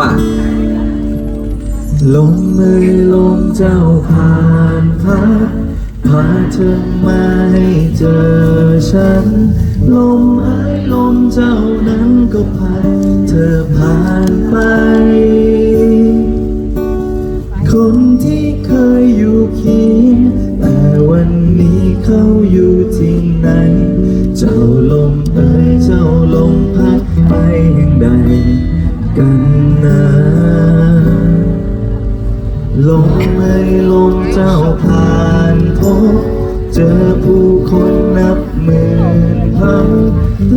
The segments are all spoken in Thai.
มาลมเอ่ยลมเจ้าผ่านพัดพาเธอมาให้เจอฉัน ลมเอ่ยลมเจ้านั้นก็พัดเธอผ่านไป คนที่เคยอยู่เคียงแต่วันนี้เขาอยู่ที่ไหน เจ้าลมเอ่ยเจ้าลมพัดไปแห่งใด กันนะลมไม่ลมเจ้าผ่านพบเจอผู้คนนับหมื่นพัน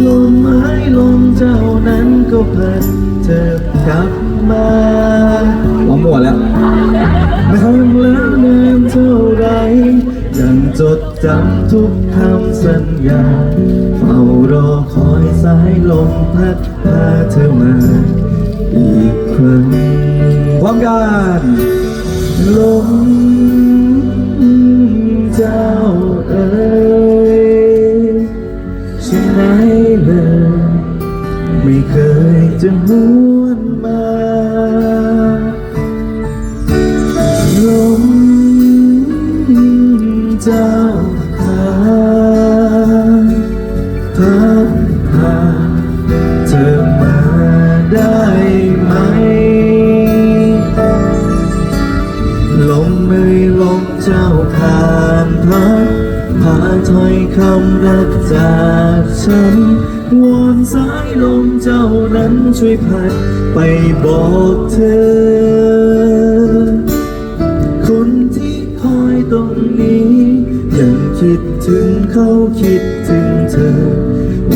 ลมไม้ลมเจ้านั้นก็พัดเธอกลับมาร้องหมดแล้วนานแล้วนานเท่าไรยังจดจำทุกคำสัญญาเฝ้ารอคอยสายลมพัดพาเธอมา อีกครั้งพร้อมกันลมเจ้าเอ๋ยฉันไหนเลย ไม่เคยจะห ถ้อยคำรักจากฉัน วอนสายลมเจ้านั้นช่วยพัดไปบอกเธอ คนที่คอยตรงนี้ ยังคิดถึงเขาคิดถึงเธอ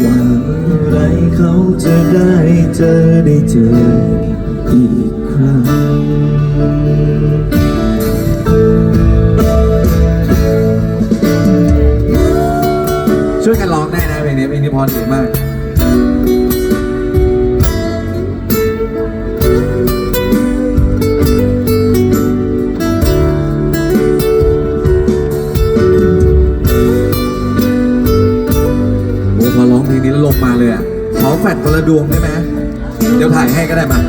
ว่าเมื่อไรเขาจะได้เจอได้เจออีก ช่วยกันร้องได้นะเพลงนี้เพลงนี้พอดีมากโอ้พอร้องเพลงนี้แล้วลงมาเลยอะขอแฟดคนละดวงได้ไหมเดี๋ยวถ่ายให้ก็ได้มา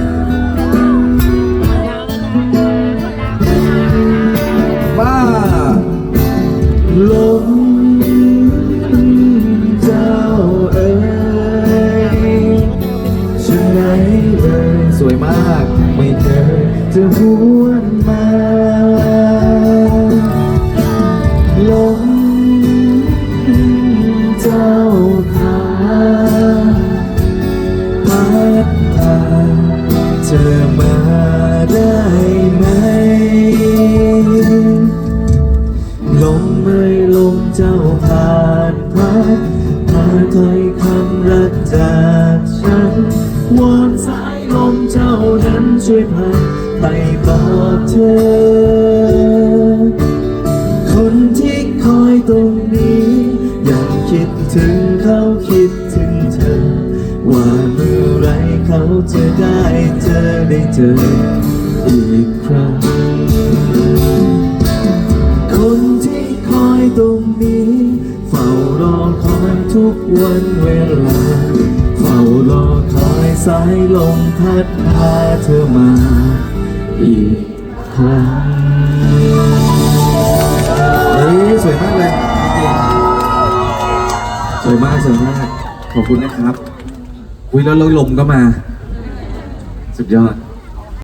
ไม่เคยจะหวนมาลมเจ้าขาพัดพาเธอมาได้ไหมลมเอ่ลมเจ้าผ่านพัดพาถ้อยคำรักจากฉันวอนสา ลมเจ้านั้นช่วยพัดไปบอกเธอ คนที่คอยตรงนี้ยังคิดถึงเขาคิดถึงเธอ ว่าเมื่อไรเขาจะได้เจอได้เจออีกครั้ง คนที่คอยตรงนี้เฝ้ารอคอยทุกวันเวลาเฝ้ารอคอย สายลมพัดพาเธอมาอีกครั้งเฮ้ยสวยมากเลยสวยมากสวยมากขอบคุณนะครับอุ้ยแล้วลมก็มา สุดยอด